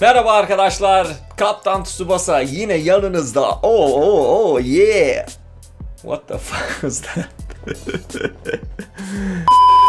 Merhaba arkadaşlar. Kaptan Tsubasa yine yanınızda. Oh oh oh yeah. What the fuck was that?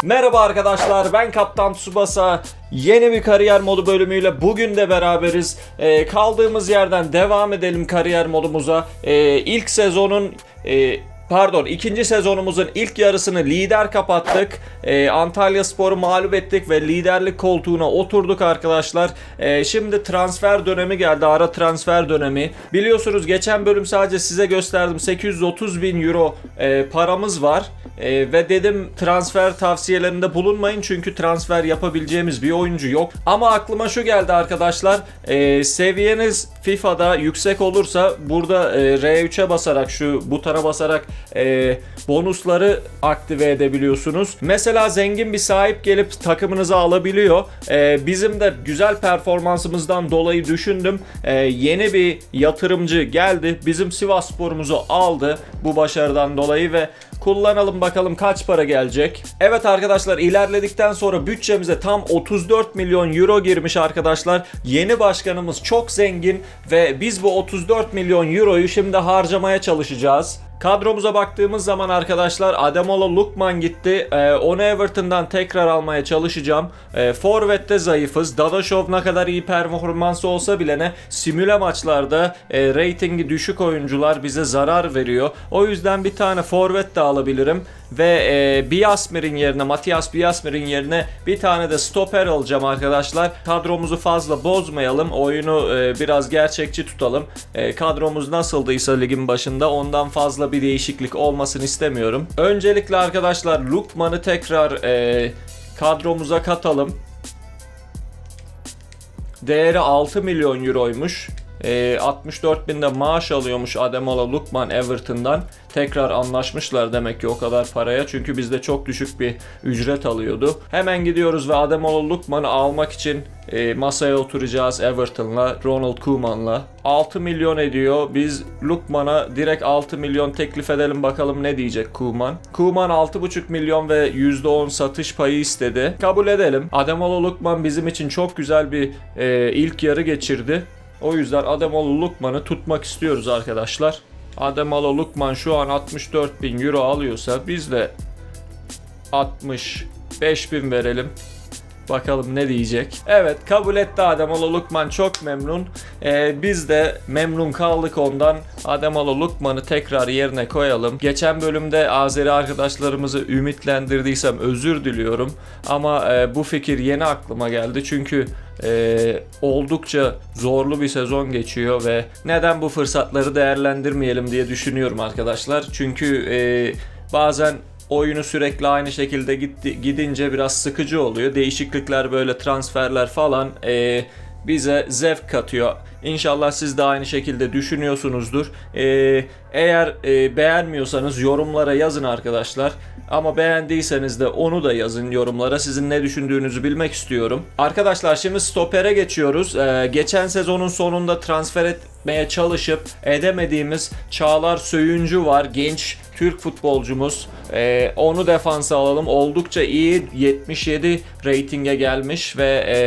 Merhaba arkadaşlar ben Kaptan Tsubasa Yeni bir kariyer modu bölümüyle bugün de beraberiz Ee, Kaldığımız yerden devam edelim kariyer modumuza Ee, İlk sezonun e, Pardon ikinci sezonumuzun ilk yarısını lider kapattık. Ee, Antalya Spor'u mağlup ettik ve liderlik koltuğuna oturduk arkadaşlar. Ee, Şimdi transfer dönemi geldi ara transfer dönemi. Biliyorsunuz geçen bölüm sadece size gösterdim. 830 bin euro e, paramız var. Ee, ve dedim transfer tavsiyelerinde bulunmayın çünkü transfer yapabileceğimiz bir oyuncu yok. Ama aklıma şu geldi arkadaşlar. Ee, seviyeniz FIFA'da yüksek olursa burada e, R3'e basarak şu butona basarak e, bonusları aktive edebiliyorsunuz. Mesela zengin bir sahip gelip takımınıza alabiliyor. Ee, bizim de güzel performansımızdan dolayı düşündüm. Ee, yeni bir yatırımcı geldi. Bizim Sivas sporumuzu aldı bu başarıdan dolayı ve kullanalım bakalım kaç para gelecek. Evet arkadaşlar ilerledikten sonra bütçemize tam 34 milyon euro girmiş arkadaşlar. Yeni başkanımız çok zengin ve biz bu 34 milyon euroyu şimdi harcamaya çalışacağız. Kadromuza baktığımız zaman arkadaşlar Ademola Lukman gitti. Ee, onu Everton'dan tekrar almaya çalışacağım. Ee, Forvet'te zayıfız. Dadaşov ne kadar iyi performansı olsa bile ne simüle maçlarda e, ratingi düşük oyuncular bize zarar veriyor. O yüzden bir tane forvet de alabilirim. Ve e, Biasmir'in yerine, Matias Biasmir'in yerine bir tane de stoper alacağım arkadaşlar. Kadromuzu fazla bozmayalım. Oyunu e, biraz gerçekçi tutalım. E, kadromuz nasıldıysa ligin başında ondan fazla bir değişiklik olmasını istemiyorum. Öncelikle arkadaşlar Lukman'ı tekrar e, kadromuza katalım. Değeri 6 milyon euroymuş. E, 64 binde maaş alıyormuş Ademola Lukman Everton'dan. Tekrar anlaşmışlar demek ki o kadar paraya. Çünkü bizde çok düşük bir ücret alıyordu. Hemen gidiyoruz ve Ademola Lukman'ı almak için e, masaya oturacağız Everton'la, Ronald Koeman'la. 6 milyon ediyor. Biz Lukman'a direkt 6 milyon teklif edelim bakalım ne diyecek Koeman. Koeman 6,5 milyon ve %10 satış payı istedi. Kabul edelim. Ademola Lukman bizim için çok güzel bir e, ilk yarı geçirdi. O yüzden Ademola Lukman'ı tutmak istiyoruz arkadaşlar. Ademola Lukman şu an 64 bin euro alıyorsa biz de 65 bin verelim. Bakalım ne diyecek. Evet kabul etti Ademola Lukman çok memnun. Ee, biz de memnun kaldık ondan. Ademola Lukman'ı tekrar yerine koyalım. Geçen bölümde Azeri arkadaşlarımızı ümitlendirdiysem özür diliyorum. Ama e, bu fikir yeni aklıma geldi. Çünkü e, oldukça zorlu bir sezon geçiyor ve neden bu fırsatları değerlendirmeyelim diye düşünüyorum arkadaşlar. Çünkü e, bazen oyunu sürekli aynı şekilde gitti, gidince biraz sıkıcı oluyor. Değişiklikler böyle transferler falan e, bize zevk katıyor. İnşallah siz de aynı şekilde düşünüyorsunuzdur. E, eğer e, beğenmiyorsanız yorumlara yazın arkadaşlar. Ama beğendiyseniz de onu da yazın yorumlara. Sizin ne düşündüğünüzü bilmek istiyorum. Arkadaşlar şimdi stopere geçiyoruz. Ee, geçen sezonun sonunda transfer etmeye çalışıp edemediğimiz Çağlar Söyüncü var. Genç Türk futbolcumuz. Ee, onu defansa alalım. Oldukça iyi. 77 reytinge gelmiş ve e,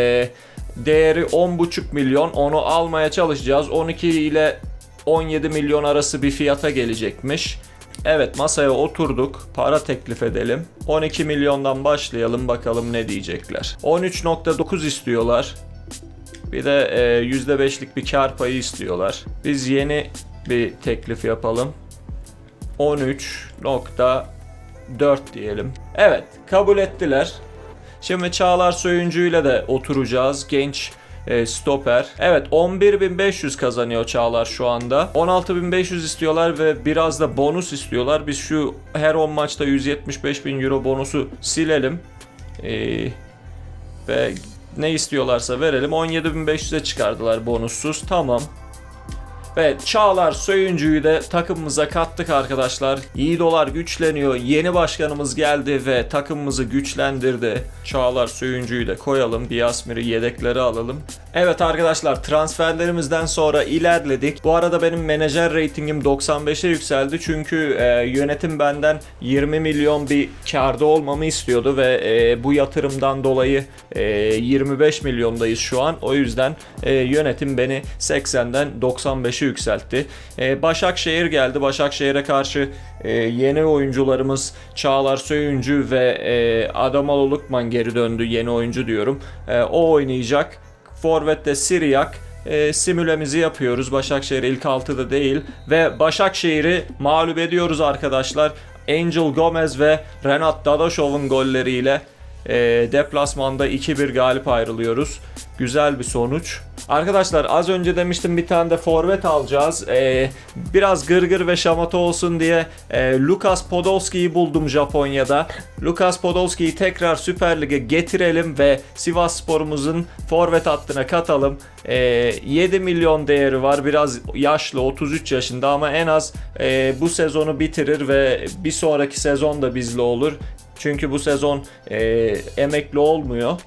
değeri 10,5 milyon. Onu almaya çalışacağız. 12 ile 17 milyon arası bir fiyata gelecekmiş. Evet masaya oturduk. Para teklif edelim. 12 milyondan başlayalım bakalım ne diyecekler. 13.9 istiyorlar. Bir de e, %5'lik bir kar payı istiyorlar. Biz yeni bir teklif yapalım. 13.4 diyelim. Evet kabul ettiler. Şimdi Çağlar Söyüncü ile de oturacağız. Genç e, stoper. Evet 11.500 kazanıyor Çağlar şu anda. 16.500 istiyorlar ve biraz da bonus istiyorlar. Biz şu her 10 maçta 175.000 euro bonusu silelim. E, ve ne istiyorlarsa verelim. 17.500'e çıkardılar bonussuz. Tamam. Ve Çağlar Söyüncü'yü de takımımıza kattık arkadaşlar. İyi dolar güçleniyor. Yeni başkanımız geldi ve takımımızı güçlendirdi. Çağlar Söyüncü'yü de koyalım. Biasmir'i yedekleri alalım. Evet arkadaşlar transferlerimizden sonra ilerledik. Bu arada benim menajer ratingim 95'e yükseldi çünkü e, yönetim benden 20 milyon bir karda olmamı istiyordu ve e, bu yatırımdan dolayı e, 25 milyondayız şu an. O yüzden e, yönetim beni 80'den 95'e yükseltti. E, Başakşehir geldi. Başakşehir'e karşı e, yeni oyuncularımız Çağlar Söyüncü ve e, Adamalo Lukman geri döndü. Yeni oyuncu diyorum. E, o oynayacak. Forvet'te Siriyak. E, simülemizi yapıyoruz. Başakşehir ilk 6'da değil. Ve Başakşehir'i mağlup ediyoruz arkadaşlar. Angel Gomez ve Renat Dadaşov'un golleriyle e, deplasmanda 2-1 galip ayrılıyoruz. Güzel bir sonuç. Arkadaşlar az önce demiştim bir tane de forvet alacağız. Ee, biraz gırgır ve şamata olsun diye e, Lukas Podolski'yi buldum Japonya'da. Lukas Podolski'yi tekrar Süper Lig'e getirelim ve Sivas Spor'umuzun forvet hattına katalım. Ee, 7 milyon değeri var. Biraz yaşlı 33 yaşında ama en az e, bu sezonu bitirir ve bir sonraki sezon da bizle olur. Çünkü bu sezon e, emekli olmuyor.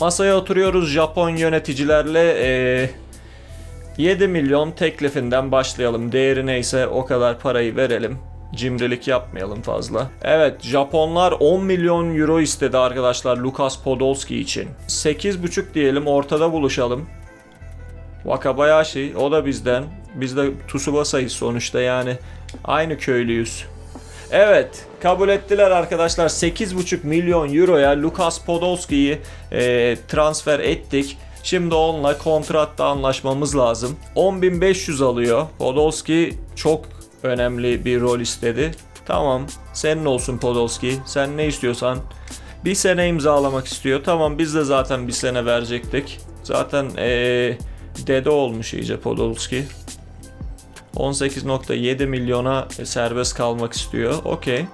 Masaya oturuyoruz Japon yöneticilerle. E, 7 milyon teklifinden başlayalım. Değeri neyse o kadar parayı verelim. Cimrilik yapmayalım fazla. Evet Japonlar 10 milyon euro istedi arkadaşlar Lukas Podolski için. 8,5 diyelim ortada buluşalım. Wakabayashi o da bizden. Biz de Tsubasa'yız sonuçta yani. Aynı köylüyüz. Evet kabul ettiler arkadaşlar 8,5 milyon euroya Lukas Podolski'yi e, transfer ettik. Şimdi onunla kontratta anlaşmamız lazım. 10.500 alıyor. Podolski çok önemli bir rol istedi. Tamam senin olsun Podolski. Sen ne istiyorsan. Bir sene imzalamak istiyor. Tamam biz de zaten bir sene verecektik. Zaten e, dede olmuş iyice Podolski. 18.7 milyona serbest kalmak istiyor. Okey.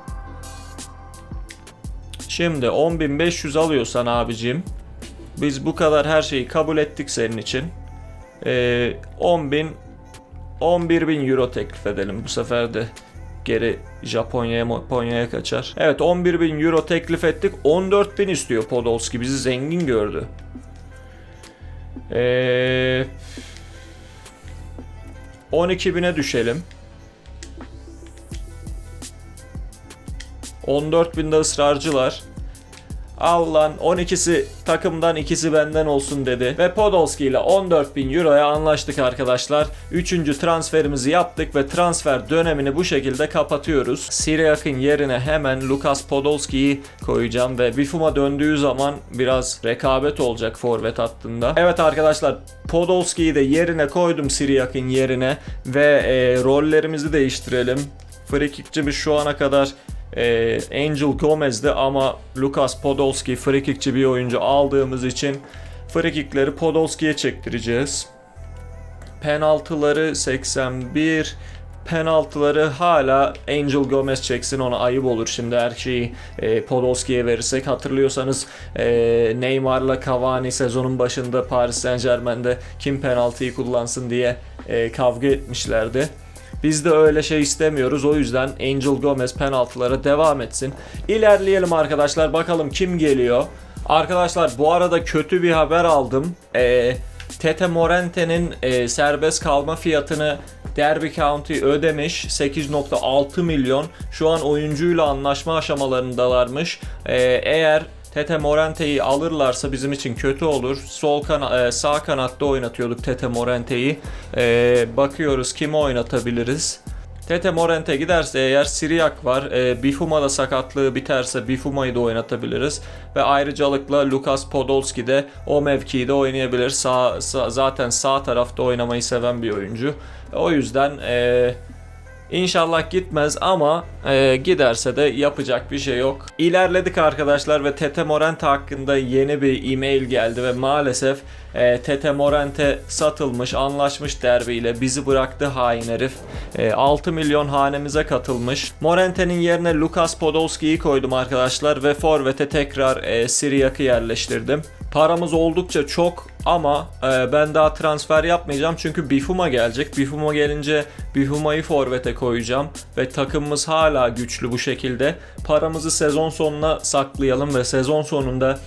Şimdi 10.500 alıyorsan abicim biz bu kadar her şeyi kabul ettik senin için. Ee, 10.000 11.000 euro teklif edelim bu sefer de geri Japonya'ya Japonya'ya kaçar. Evet 11.000 euro teklif ettik. 14.000 istiyor Podolski. Bizi zengin gördü. Eee 12.000'e düşelim. 14.000'de ısrarcılar. Al lan 12'si takımdan ikisi benden olsun dedi. Ve Podolski ile 14.000 euroya anlaştık arkadaşlar. Üçüncü transferimizi yaptık ve transfer dönemini bu şekilde kapatıyoruz. Siriak'ın yerine hemen Lukas Podolski'yi koyacağım ve Bifuma döndüğü zaman biraz rekabet olacak forvet hattında. Evet arkadaşlar Podolski'yi de yerine koydum Siriak'ın yerine ve e, rollerimizi değiştirelim. Frikikçimiz şu ana kadar e, Angel Gomez'di ama Lukas Podolski frikikçi bir oyuncu aldığımız için frikikleri Podolski'ye çektireceğiz. Penaltıları 81 penaltıları hala Angel Gomez çeksin ona ayıp olur şimdi her şeyi e, Podolski'ye verirsek hatırlıyorsanız e, Neymar'la Cavani sezonun başında Paris Saint Germain'de kim penaltıyı kullansın diye e, kavga etmişlerdi. Biz de öyle şey istemiyoruz. O yüzden Angel Gomez penaltılara devam etsin. İlerleyelim arkadaşlar. Bakalım kim geliyor. Arkadaşlar bu arada kötü bir haber aldım. Ee, Tete Morente'nin e, serbest kalma fiyatını Derby County ödemiş 8.6 milyon. Şu an oyuncuyla anlaşma aşamalarındalarmış. Ee, eğer Tete Morente'yi alırlarsa bizim için kötü olur. Sol kana e, sağ kanatta oynatıyorduk Tete Morente'yi. E, bakıyoruz kimi oynatabiliriz. Tete Morente giderse eğer Siriak var. E, Bifuma da sakatlığı biterse Bifuma'yı da oynatabiliriz. Ve ayrıcalıkla Lukas Podolski de o mevkide oynayabilir. Sağ, sağ, zaten sağ tarafta oynamayı seven bir oyuncu. O yüzden e, İnşallah gitmez ama e, giderse de yapacak bir şey yok. İlerledik arkadaşlar ve Tete Morente hakkında yeni bir e-mail geldi ve maalesef e, Tete Morente satılmış, anlaşmış derbiyle bizi bıraktı hain herif. E, 6 milyon hanemize katılmış. Morente'nin yerine Lukas Podolski'yi koydum arkadaşlar ve Forvet'e tekrar e, Siriak'ı yerleştirdim. Paramız oldukça çok ama e, ben daha transfer yapmayacağım çünkü Bifuma gelecek. Bifuma gelince Bifuma'yı forvete koyacağım ve takımımız hala güçlü bu şekilde. Paramızı sezon sonuna saklayalım ve sezon sonunda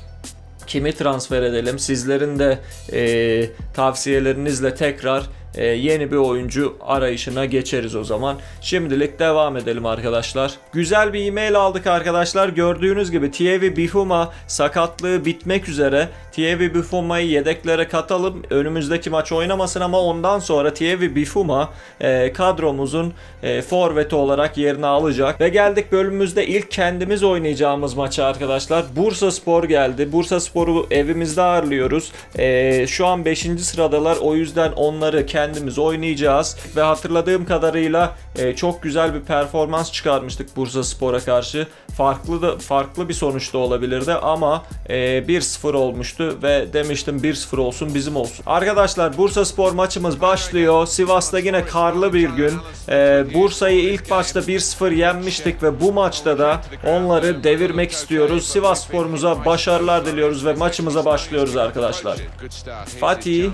kimi transfer edelim? Sizlerin de e, tavsiyelerinizle tekrar e, yeni bir oyuncu arayışına geçeriz o zaman. Şimdilik devam edelim arkadaşlar. Güzel bir e-mail aldık arkadaşlar. Gördüğünüz gibi Thierry Bifuma sakatlığı bitmek üzere. Thierry Bifuma'yı yedeklere katalım. Önümüzdeki maç oynamasın ama ondan sonra Thierry Bifuma e, kadromuzun e, forveti olarak yerini alacak. Ve geldik bölümümüzde ilk kendimiz oynayacağımız maça arkadaşlar. Bursa Spor geldi. Bursa Spor'u evimizde ağırlıyoruz. E, şu an 5. sıradalar. O yüzden onları kendimiz oynayacağız. Ve hatırladığım kadarıyla e, çok güzel bir performans çıkarmıştık Bursa Spor'a karşı. Farklı da farklı bir sonuç da olabilirdi ama e, 1-0 olmuştu ve demiştim 1-0 olsun bizim olsun. Arkadaşlar Bursa Spor maçımız başlıyor. Sivas'ta yine karlı bir gün. E, Bursa'yı ilk başta 1-0 yenmiştik ve bu maçta da onları devirmek istiyoruz. Sivas Spor'umuza başarılar diliyoruz ve maçımıza başlıyoruz arkadaşlar. Fatih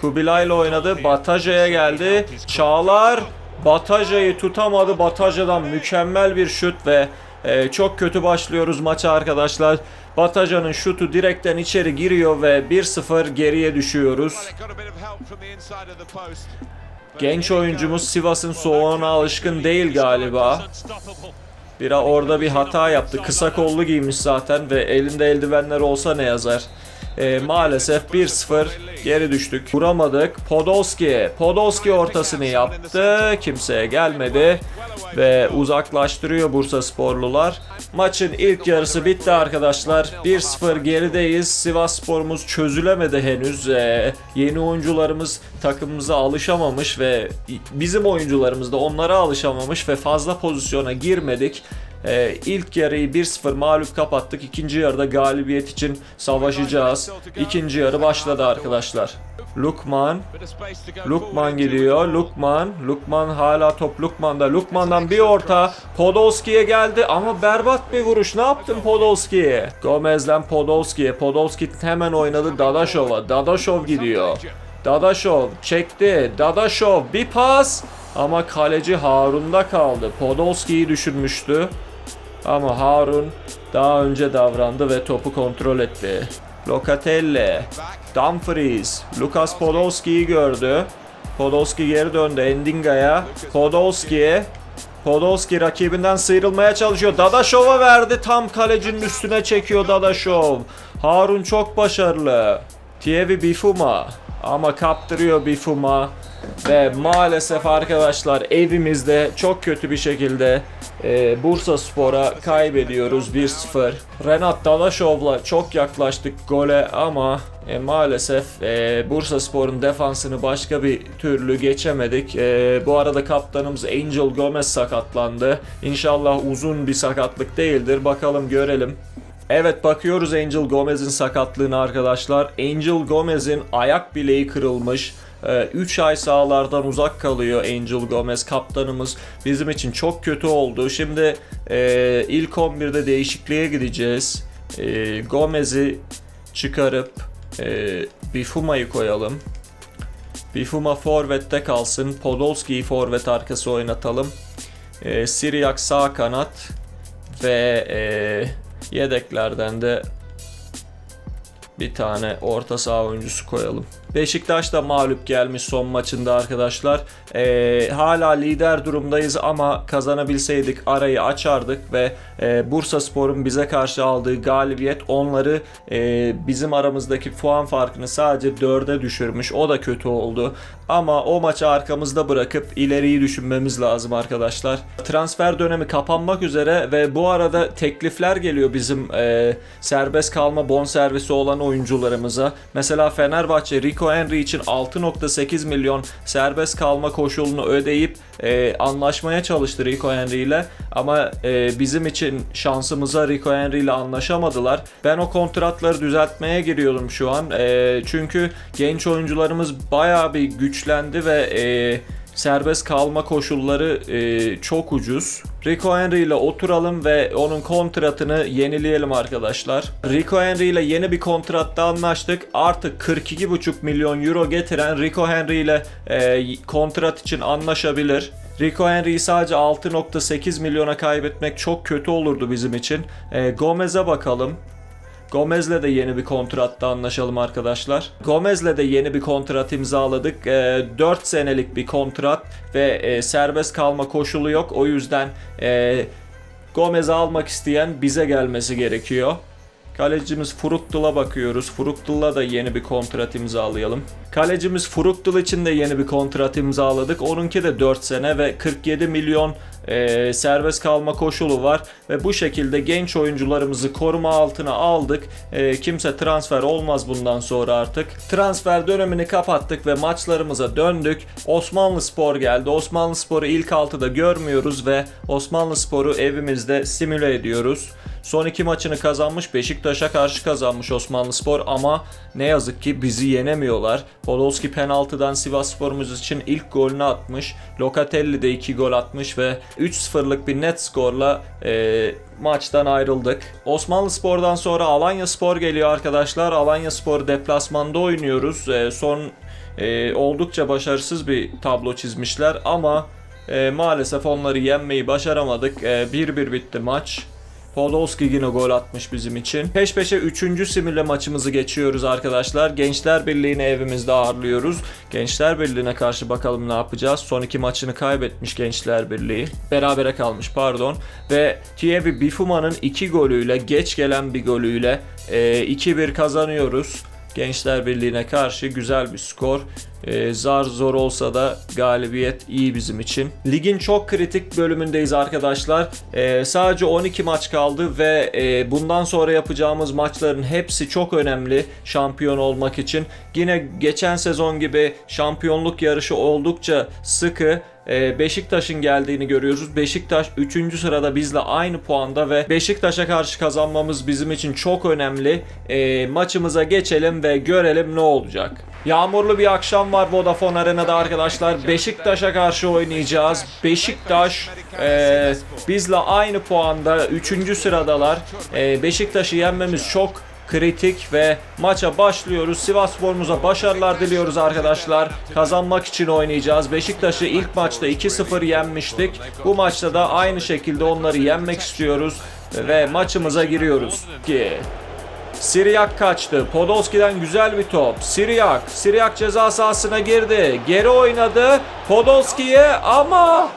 Kubilay ile oynadı. Bataja'ya geldi. Çağlar Bataja'yı tutamadı. Bataja'dan mükemmel bir şut ve e, çok kötü başlıyoruz maça arkadaşlar. Bataja'nın şutu direkten içeri giriyor ve 1-0 geriye düşüyoruz. Genç oyuncumuz Sivas'ın soğuğuna alışkın değil galiba. Bira orada bir hata yaptı. Kısa kollu giymiş zaten ve elinde eldivenler olsa ne yazar. E, maalesef 1-0 geri düştük. Vuramadık. Podolski. Podolski ortasını yaptı. Kimseye gelmedi. Ve uzaklaştırıyor Bursa sporlular. Maçın ilk yarısı bitti arkadaşlar. 1-0 gerideyiz. Sivas sporumuz çözülemedi henüz. E, yeni oyuncularımız takımımıza alışamamış ve bizim oyuncularımız da onlara alışamamış ve fazla pozisyona girmedik. Ee, ilk yarıyı 1-0 mağlup kapattık. İkinci yarıda galibiyet için savaşacağız. İkinci yarı başladı arkadaşlar. Lukman. Lukman gidiyor. Lukman. Lukman hala top Lukman'da. Lukman'dan bir orta. Podolski'ye geldi ama berbat bir vuruş. Ne yaptın Podolski'ye? Gomez'den Podolski'ye. Podolski hemen oynadı Dadaşov'a. Dadaşov gidiyor. Dadaşov çekti. Dadaşov bir pas. Ama kaleci Harun'da kaldı. Podolski'yi düşünmüştü. Ama Harun daha önce davrandı ve topu kontrol etti. Locatelli, Dumfries, Lucas Podolski'yi gördü. Podolski geri döndü Endinga'ya. Podolski, Podolski rakibinden sıyrılmaya çalışıyor. Dadaşov'a verdi. Tam kalecinin üstüne çekiyor Dadaşov. Harun çok başarılı. Thierry Bifuma. Ama kaptırıyor Bifuma. Ve maalesef arkadaşlar evimizde çok kötü bir şekilde e, Bursa Spor'a kaybediyoruz 1-0. Renat Dalaşov'la çok yaklaştık gole ama e, maalesef e, Bursa Spor'un defansını başka bir türlü geçemedik. E, bu arada kaptanımız Angel Gomez sakatlandı. İnşallah uzun bir sakatlık değildir. Bakalım görelim. Evet bakıyoruz Angel Gomez'in sakatlığına arkadaşlar. Angel Gomez'in ayak bileği kırılmış. 3 ay sahalardan uzak kalıyor Angel Gomez kaptanımız. Bizim için çok kötü oldu. Şimdi e, ilk 11'de değişikliğe gideceğiz. E, Gomez'i çıkarıp e, Bifuma'yı koyalım. Bifuma forvette kalsın. Podolski'yi forvet arkası oynatalım. E, Siriak sağ kanat ve e, yedeklerden de bir tane orta saha oyuncusu koyalım. Beşiktaş da mağlup gelmiş son maçında arkadaşlar. Ee, hala lider durumdayız ama kazanabilseydik arayı açardık ve e, Bursa Spor'un bize karşı aldığı galibiyet onları e, bizim aramızdaki puan farkını sadece 4'e düşürmüş. O da kötü oldu. Ama o maçı arkamızda bırakıp ileriyi düşünmemiz lazım arkadaşlar. Transfer dönemi kapanmak üzere ve bu arada teklifler geliyor bizim e, serbest kalma bonservisi olan oyuncularımıza. Mesela Fenerbahçe Rico Henry için 6.8 milyon serbest kalma koşulunu ödeyip e, anlaşmaya çalıştı Rico Henry ile ama e, bizim için şansımıza Rico Henry ile anlaşamadılar. Ben o kontratları düzeltmeye giriyorum şu an. E, çünkü genç oyuncularımız bayağı bir güçlendi ve e, serbest kalma koşulları e, çok ucuz. Rico Henry ile oturalım ve onun kontratını yenileyelim arkadaşlar. Rico Henry ile yeni bir kontratta anlaştık. Artık 42,5 milyon euro getiren Rico Henry ile e, kontrat için anlaşabilir. Rico Henry'yi sadece 6.8 milyona kaybetmek çok kötü olurdu bizim için. E, Gomez'e bakalım. Gomez'le de yeni bir kontratta anlaşalım arkadaşlar. Gomez'le de yeni bir kontrat imzaladık. E, 4 senelik bir kontrat ve e, serbest kalma koşulu yok. O yüzden e, Gomez'i almak isteyen bize gelmesi gerekiyor. Kalecimiz Fruktul'a bakıyoruz. Fruktul'la da yeni bir kontrat imzalayalım. Kalecimiz Fruktul için de yeni bir kontrat imzaladık. Onunki de 4 sene ve 47 milyon e, serbest kalma koşulu var. Ve bu şekilde genç oyuncularımızı koruma altına aldık. E, kimse transfer olmaz bundan sonra artık. Transfer dönemini kapattık ve maçlarımıza döndük. Osmanlı Spor geldi. Osmanlı Spor'u ilk altıda görmüyoruz ve Osmanlı Spor'u evimizde simüle ediyoruz. Son iki maçını kazanmış Beşiktaş'a karşı kazanmış Osmanlı Spor ama ne yazık ki bizi yenemiyorlar. Podolski penaltıdan Sivas Spor'umuz için ilk golünü atmış. Locatelli de 2 gol atmış ve 3-0'lık bir net skorla e, maçtan ayrıldık. Osmanlı Spor'dan sonra Alanya Spor geliyor arkadaşlar. Alanya Spor deplasmanda oynuyoruz. E, son e, oldukça başarısız bir tablo çizmişler ama e, maalesef onları yenmeyi başaramadık. E, 1-1 bitti maç. Podolski yine gol atmış bizim için. Peş peşe 3. simüle maçımızı geçiyoruz arkadaşlar. Gençler Birliği'ni evimizde ağırlıyoruz. Gençler Birliği'ne karşı bakalım ne yapacağız. Son iki maçını kaybetmiş Gençler Birliği. Berabere kalmış pardon. Ve Thierry Bifuma'nın 2 golüyle, geç gelen bir golüyle e, 2-1 kazanıyoruz. Gençler Birliği'ne karşı güzel bir skor. Ee, zar zor olsa da galibiyet iyi bizim için. Ligin çok kritik bölümündeyiz arkadaşlar. Ee, sadece 12 maç kaldı ve e, bundan sonra yapacağımız maçların hepsi çok önemli şampiyon olmak için. Yine geçen sezon gibi şampiyonluk yarışı oldukça sıkı. Ee, Beşiktaş'ın geldiğini görüyoruz. Beşiktaş 3. sırada bizle aynı puanda ve Beşiktaş'a karşı kazanmamız bizim için çok önemli. Ee, maçımıza geçelim ve görelim ne olacak. Yağmurlu bir akşam var Vodafone Arena'da arkadaşlar. Beşiktaş'a karşı oynayacağız. Beşiktaş e, bizle aynı puanda 3. sıradalar. E, Beşiktaş'ı yenmemiz çok kritik ve maça başlıyoruz. Sivas Spor'umuza başarılar diliyoruz arkadaşlar. Kazanmak için oynayacağız. Beşiktaş'ı ilk maçta 2-0 yenmiştik. Bu maçta da aynı şekilde onları yenmek istiyoruz ve maçımıza giriyoruz ki Siriyak kaçtı. Podolski'den güzel bir top. Siriyak. Siriyak ceza sahasına girdi. Geri oynadı. Podolski'ye ama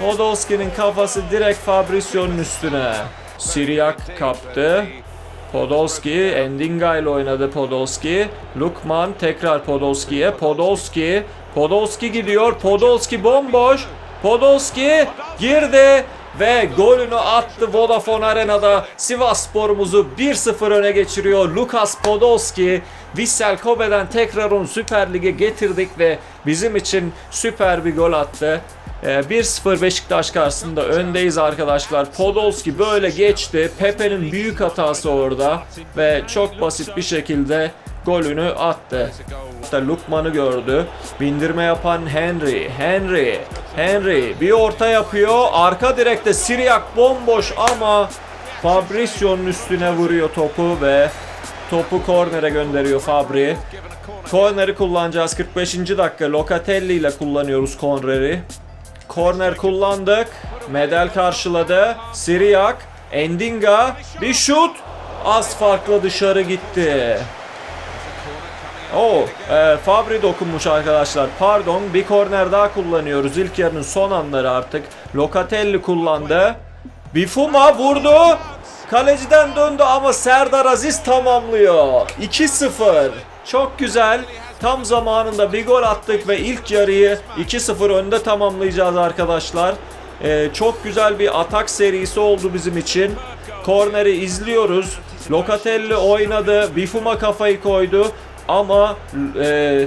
Podolski'nin kafası direkt Fabrizio'nun üstüne. Siriyak kaptı. Podolski, Endinga ile oynadı Podolski. Lukman tekrar Podolski'ye. Podolski, Podolski gidiyor. Podolski bomboş. Podolski girdi ve golünü attı Vodafone Arena'da. Sivas sporumuzu 1-0 öne geçiriyor. Lukas Podolski, Vissel Kobe'den tekrar onu Süper Lig'e getirdik ve bizim için süper bir gol attı. Ee, 1-0 Beşiktaş karşısında öndeyiz arkadaşlar. Podolski böyle geçti. Pepe'nin büyük hatası orada ve çok basit bir şekilde golünü attı. Hatta Lukman'ı gördü. Bindirme yapan Henry. Henry. Henry bir orta yapıyor. Arka direkte Siriyak bomboş ama Fabrizio'nun üstüne vuruyor topu ve topu kornere gönderiyor Fabri. Korneri kullanacağız 45. dakika. Locatelli ile kullanıyoruz korneri. Korner kullandık. Medel karşıladı. Siriyak. Endinga. Bir şut. Az farklı dışarı gitti. Oo, e, Fabri dokunmuş arkadaşlar. Pardon, bir korner daha kullanıyoruz. İlk yarının son anları artık. Locatelli kullandı. Bifuma vurdu. Kaleciden döndü ama Serdar Aziz tamamlıyor. 2-0. Çok güzel. Tam zamanında bir gol attık ve ilk yarıyı 2-0 önde tamamlayacağız arkadaşlar. Ee, çok güzel bir atak serisi oldu bizim için. Korneri izliyoruz. Locatelli oynadı. Bifuma kafayı koydu. Ama e,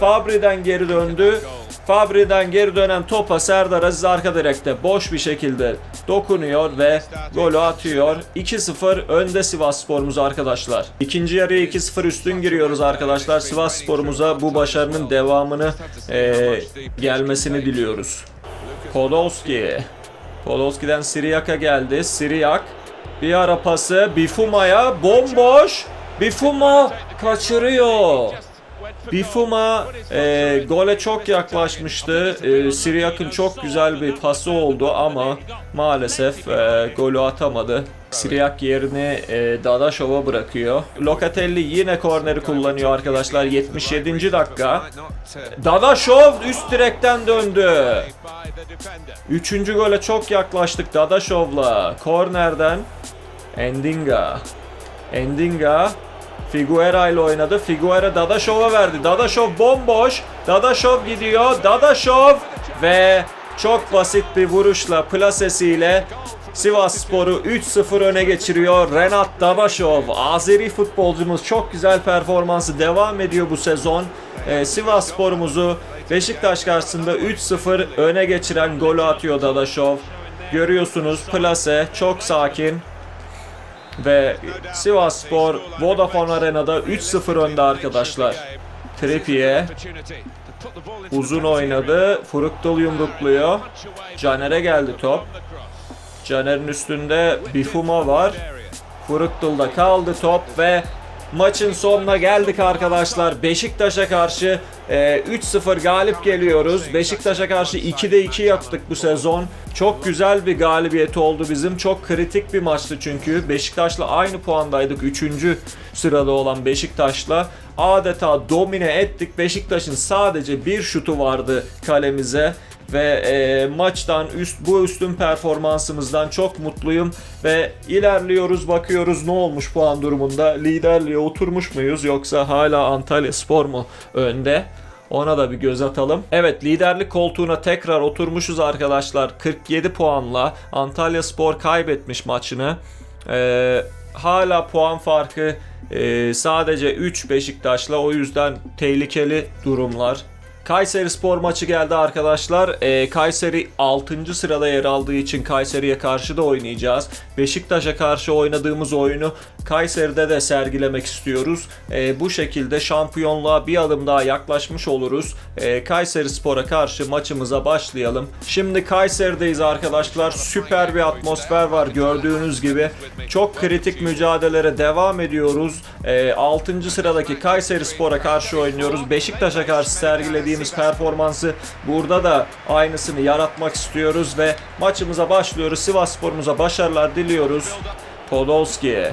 Fabri'den geri döndü. Fabri'den geri dönen topa Serdar Aziz arka direkte boş bir şekilde dokunuyor ve golü atıyor. 2-0 önde Sivas Spor'umuz arkadaşlar. İkinci yarıya 2-0 üstün giriyoruz arkadaşlar. Sivas Spor'umuza bu başarının devamını e, gelmesini diliyoruz. Podolski. Podolski'den Siriyak'a geldi. Siriyak bir ara pası Bifuma'ya bomboş. Bifuma kaçırıyor. Bifuma e, gole çok yaklaşmıştı. E, Siriak'ın çok güzel bir pası oldu ama maalesef e, golü atamadı. Siriak yerini e, Dadashov'a bırakıyor. Locatelli yine korneri kullanıyor arkadaşlar 77. dakika. Dadashov üst direkten döndü. Üçüncü gole çok yaklaştık Dadashov'la. Kornerden Endinga. Endinga Figuera ile oynadı. Figuera Dadashov'a verdi. Dadashov bomboş. Dadashov gidiyor. Dadashov ve çok basit bir vuruşla plasesiyle Sivas Spor'u 3-0 öne geçiriyor. Renat Dadashov, Azeri futbolcumuz çok güzel performansı devam ediyor bu sezon. Ee, Sivas Spor'umuzu Beşiktaş karşısında 3-0 öne geçiren golü atıyor Dadashov. Görüyorsunuz plase çok sakin. Ve Sivas Spor Vodafone Arena'da 3-0 önde arkadaşlar. Trippier uzun oynadı. Fruktal yumrukluyor. Caner'e geldi top. Caner'in üstünde Bifuma var. Fruktal'da kaldı top ve maçın sonuna geldik arkadaşlar. Beşiktaş'a karşı e, 3-0 galip geliyoruz. Beşiktaş'a karşı 2'de 2 yaptık bu sezon. Çok güzel bir galibiyet oldu bizim. Çok kritik bir maçtı çünkü. Beşiktaş'la aynı puandaydık. 3. sırada olan Beşiktaş'la adeta domine ettik. Beşiktaş'ın sadece bir şutu vardı kalemize ve e, maçtan üst bu üstün performansımızdan çok mutluyum ve ilerliyoruz bakıyoruz ne olmuş puan durumunda liderliğe oturmuş muyuz yoksa hala Antalya Spor mu önde ona da bir göz atalım. Evet liderlik koltuğuna tekrar oturmuşuz arkadaşlar 47 puanla Antalya Spor kaybetmiş maçını. Ee, hala puan farkı e, sadece 3 Beşiktaş'la o yüzden tehlikeli durumlar. Kayseri Spor maçı geldi arkadaşlar. Ee, Kayseri 6. sırada yer aldığı için Kayseri'ye karşı da oynayacağız. Beşiktaş'a karşı oynadığımız oyunu Kayseri'de de sergilemek istiyoruz. Ee, bu şekilde şampiyonluğa bir adım daha yaklaşmış oluruz. Ee, Kayseri Spor'a karşı maçımıza başlayalım. Şimdi Kayseri'deyiz arkadaşlar. Süper bir atmosfer var gördüğünüz gibi. Çok kritik mücadelelere devam ediyoruz. Ee, 6. sıradaki Kayseri Spor'a karşı oynuyoruz. Beşiktaş'a karşı sergilediğimiz performansı burada da aynısını yaratmak istiyoruz ve maçımıza başlıyoruz. Sivas Spor'umuza başarılar diliyoruz. Podolski,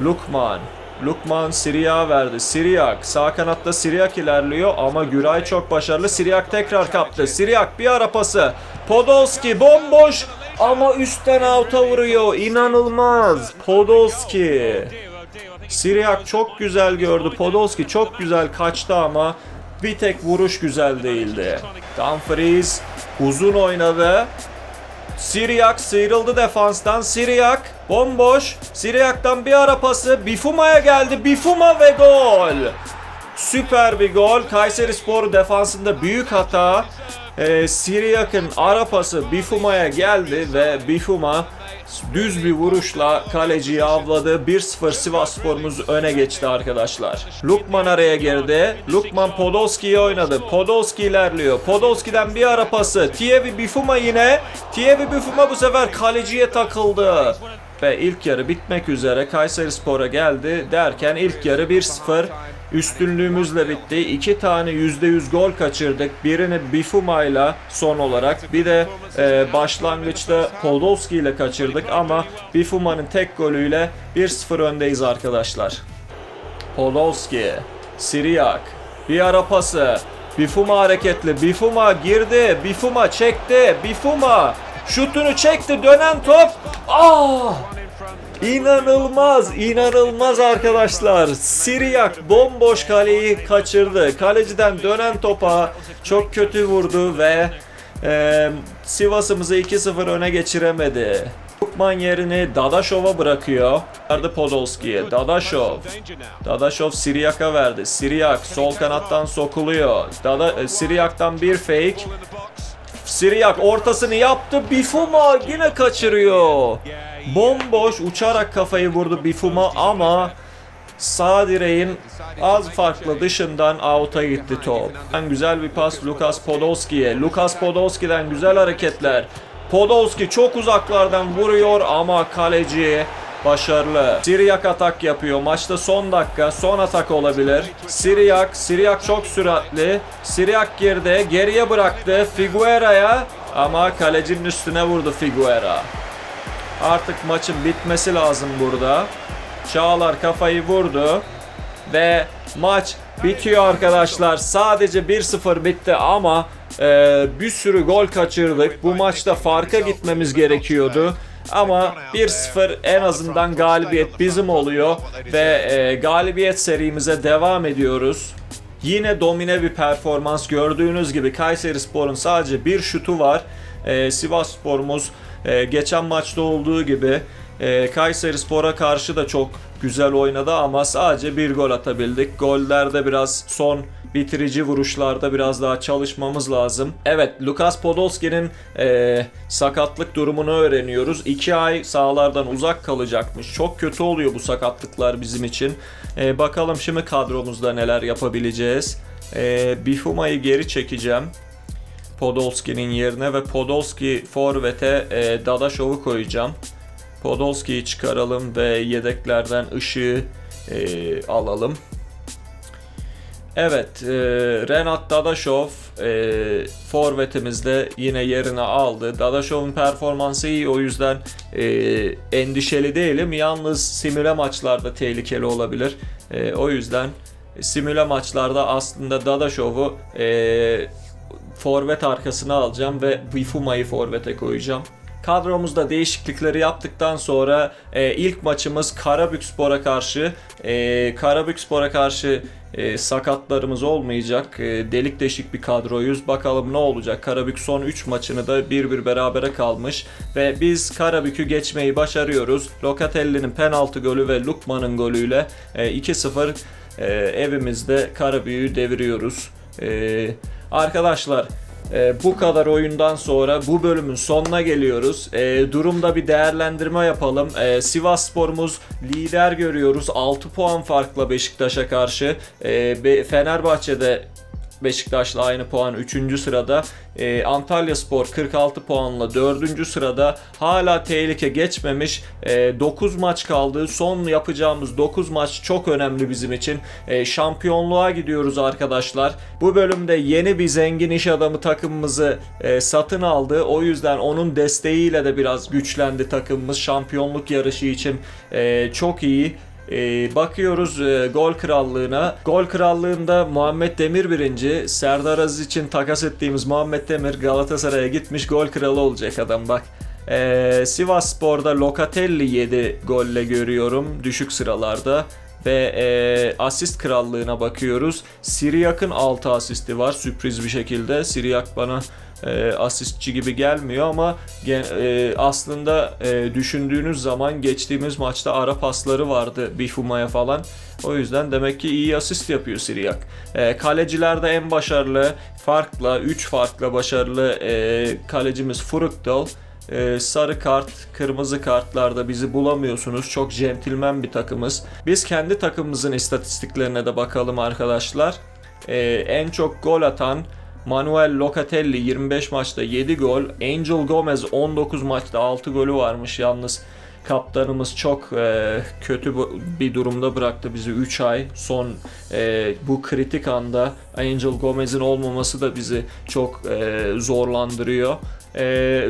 Lukman, Lukman Siriyak verdi. Siriyak sağ kanatta Siriyak ilerliyor ama Güray çok başarılı. Siriyak tekrar kaptı. Siriyak bir ara pası. Podolski bomboş ama üstten out'a vuruyor. İnanılmaz. Podolski. Siriyak çok güzel gördü. Podolski çok güzel kaçtı ama bir tek vuruş güzel değildi. Dumfries uzun oynadı. Siriyak sıyrıldı defanstan. Siriyak bomboş. Siriyak'tan bir ara pası. Bifuma'ya geldi. Bifuma ve gol. Süper bir gol. Kayseri Spor defansında büyük hata. Ee, Siriyak'ın ara pası Bifuma'ya geldi ve Bifuma düz bir vuruşla kaleciyi avladı. 1-0 Sivas Spor'umuz öne geçti arkadaşlar. Lukman araya girdi. Lukman Podolski'yi oynadı. Podolski ilerliyor. Podolski'den bir ara pası. Tievi Bifuma yine. Tievi Bifuma bu sefer kaleciye takıldı. Ve ilk yarı bitmek üzere Kayseri Spor'a geldi derken ilk yarı 1-0 üstünlüğümüzle bitti. İki tane %100 gol kaçırdık. Birini Bifuma ile son olarak bir de e, başlangıçta Podolski ile kaçırdık ama Bifuma'nın tek golüyle 1-0 öndeyiz arkadaşlar. Podolski, Siriyak, bir ara pası. Bifuma hareketli. Bifuma girdi. Bifuma çekti. Bifuma şutunu çekti. Dönen top. Ah! İnanılmaz, inanılmaz arkadaşlar. Siriyak bomboş kaleyi kaçırdı. Kaleciden dönen topa çok kötü vurdu ve e, Sivas'ımızı 2-0 öne geçiremedi. Lukman yerini Dadashov'a bırakıyor. Verdi Podolski'ye. Dadashov. Dadashov Siriyak'a verdi. Siriyak sol kanattan sokuluyor. Dada, e, Siriyak'tan bir fake. Siriyak ortasını yaptı. Bifuma yine kaçırıyor. Bomboş uçarak kafayı vurdu Bifuma ama sağ direğin az farklı dışından out'a gitti top. En güzel bir pas Lukas Podolski'ye. Lukas Podolski'den güzel hareketler. Podolski çok uzaklardan vuruyor ama kaleci Başarılı. Siriyak atak yapıyor. Maçta son dakika. Son atak olabilir. Siriyak. Siriyak çok süratli. Siriyak girdi. Geriye bıraktı. Figuera'ya. Ama kalecinin üstüne vurdu Figuera. Artık maçın bitmesi lazım burada. Çağlar kafayı vurdu. Ve maç bitiyor arkadaşlar. Sadece 1-0 bitti ama e, bir sürü gol kaçırdık. Bu maçta farka gitmemiz gerekiyordu. Ama 1-0 en azından galibiyet bizim oluyor ve e, galibiyet serimize devam ediyoruz. Yine domine bir performans gördüğünüz gibi Kayseri Spor'un sadece bir şutu var. E, Sivas Spor'umuz e, geçen maçta olduğu gibi e, Kayseri Spor'a karşı da çok güzel oynadı ama sadece bir gol atabildik. Gollerde biraz son bitirici vuruşlarda biraz daha çalışmamız lazım. Evet, Lukas Podolski'nin e, sakatlık durumunu öğreniyoruz. 2 ay sahalardan uzak kalacakmış. Çok kötü oluyor bu sakatlıklar bizim için. E, bakalım şimdi kadromuzda neler yapabileceğiz. E, Bifuma'yı geri çekeceğim. Podolski'nin yerine ve Podolski forvete e, Dadaşov'u koyacağım. Podolski'yi çıkaralım ve yedeklerden ışığı e, alalım. Evet, e, Renat Dadaşov e, forvetimizde yine yerini aldı. Dadaşov'un performansı iyi o yüzden e, endişeli değilim. Yalnız simüle maçlarda tehlikeli olabilir. E, o yüzden simüle maçlarda aslında Dadaşov'u e, forvet arkasına alacağım ve Bifuma'yı forvete koyacağım. Kadromuzda değişiklikleri yaptıktan sonra e, ilk maçımız Karabükspor'a karşı. E, Karabükspor'a karşı e, sakatlarımız olmayacak. E, delik deşik bir kadroyuz. Bakalım ne olacak. Karabük son 3 maçını da 1-1 berabere kalmış. Ve biz Karabük'ü geçmeyi başarıyoruz. Locatelli'nin penaltı golü ve Lukman'ın golüyle e, 2-0 e, evimizde Karabük'ü deviriyoruz. E, arkadaşlar ee, bu kadar oyundan sonra bu bölümün sonuna geliyoruz. Ee, durumda bir değerlendirme yapalım. Ee, Sivas Spor'umuz lider görüyoruz. 6 puan farkla Beşiktaş'a karşı. Be- Fenerbahçe'de Beşiktaş'la aynı puan 3. sırada. Ee, Antalya Spor 46 puanla 4. sırada. Hala tehlike geçmemiş. Ee, 9 maç kaldı. Son yapacağımız 9 maç çok önemli bizim için. Ee, şampiyonluğa gidiyoruz arkadaşlar. Bu bölümde yeni bir zengin iş adamı takımımızı e, satın aldı. O yüzden onun desteğiyle de biraz güçlendi takımımız. Şampiyonluk yarışı için e, çok iyi. Ee, bakıyoruz e, gol krallığına. Gol krallığında Muhammed Demir birinci. Serdar Aziz için takas ettiğimiz Muhammed Demir Galatasaray'a gitmiş gol kralı olacak adam bak. Ee, Sivas Spor'da Locatelli 7 golle görüyorum düşük sıralarda. Ve e, asist krallığına bakıyoruz. Siriyak'ın 6 asisti var sürpriz bir şekilde. Siriyak bana e, asistçi gibi gelmiyor ama e, aslında e, düşündüğünüz zaman geçtiğimiz maçta ara pasları vardı Bifuma'ya falan. O yüzden demek ki iyi asist yapıyor Siriyak. E, kalecilerde en başarılı farkla 3 farkla başarılı e, kalecimiz Furukdal. E, sarı kart, kırmızı kartlarda bizi bulamıyorsunuz. Çok centilmen bir takımız. Biz kendi takımımızın istatistiklerine de bakalım arkadaşlar. E, en çok gol atan Manuel Locatelli 25 maçta 7 gol. Angel Gomez 19 maçta 6 golü varmış yalnız. Kaptanımız çok e, kötü bir durumda bıraktı bizi 3 ay. Son e, bu kritik anda Angel Gomez'in olmaması da bizi çok e, zorlandırıyor. E,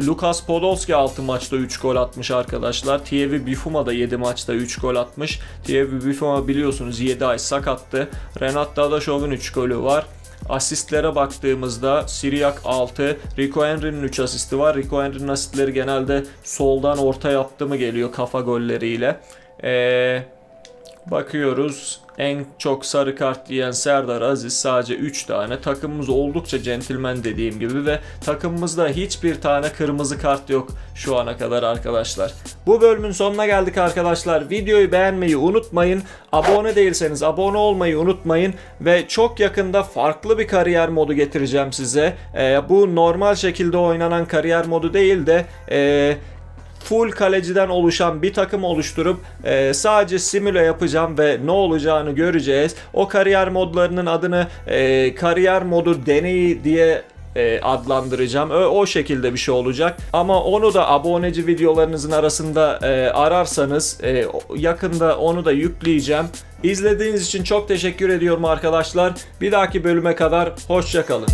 Lukas Podolski 6 maçta 3 gol atmış arkadaşlar. Thierry Bifuma da 7 maçta 3 gol atmış. Thierry Bifuma biliyorsunuz 7 ay sakattı. Renat Dadaşov'un 3 golü var. Asistlere baktığımızda Siriak 6, Rico Henry'nin 3 asisti var. Rico Henry'nin asistleri genelde soldan orta yaptı mı geliyor kafa golleriyle. Ee, bakıyoruz en çok sarı kart yiyen Serdar Aziz sadece 3 tane. Takımımız oldukça centilmen dediğim gibi ve takımımızda hiçbir tane kırmızı kart yok şu ana kadar arkadaşlar. Bu bölümün sonuna geldik arkadaşlar. Videoyu beğenmeyi unutmayın. Abone değilseniz abone olmayı unutmayın. Ve çok yakında farklı bir kariyer modu getireceğim size. Ee, bu normal şekilde oynanan kariyer modu değil de... ee, full kaleciden oluşan bir takım oluşturup e, sadece simüle yapacağım ve ne olacağını göreceğiz. O kariyer modlarının adını e, kariyer modu deneyi diye e, adlandıracağım. O şekilde bir şey olacak. Ama onu da aboneci videolarınızın arasında e, ararsanız e, yakında onu da yükleyeceğim. İzlediğiniz için çok teşekkür ediyorum arkadaşlar. Bir dahaki bölüme kadar hoşçakalın.